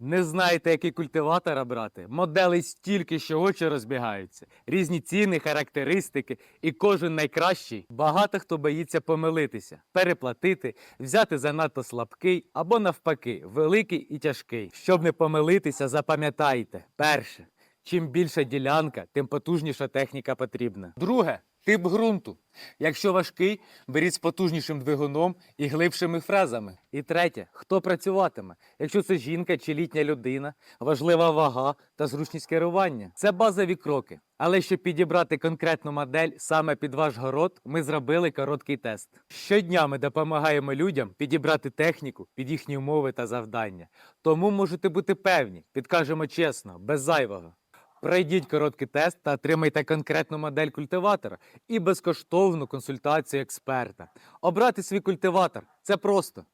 Не знаєте, який культиватор брати? Моделей стільки, що очі розбігаються. Різні ціни, характеристики, і кожен найкращий. Багато хто боїться помилитися, переплатити, взяти занадто слабкий або навпаки, великий і тяжкий. Щоб не помилитися, запам'ятайте: перше, чим більша ділянка, тим потужніша техніка потрібна. Друге. Тип ґрунту. Якщо важкий, беріть з потужнішим двигуном і глибшими фрезами. І третє, хто працюватиме? Якщо це жінка чи літня людина, важлива вага та зручність керування. Це базові кроки. Але щоб підібрати конкретну модель саме під ваш город, ми зробили короткий тест. Щодня ми допомагаємо людям підібрати техніку під їхні умови та завдання. Тому можете бути певні, підкажемо чесно, без зайвого. Пройдіть короткий тест та отримайте конкретну модель культиватора і безкоштовну консультацію експерта. Обрати свій культиватор це просто.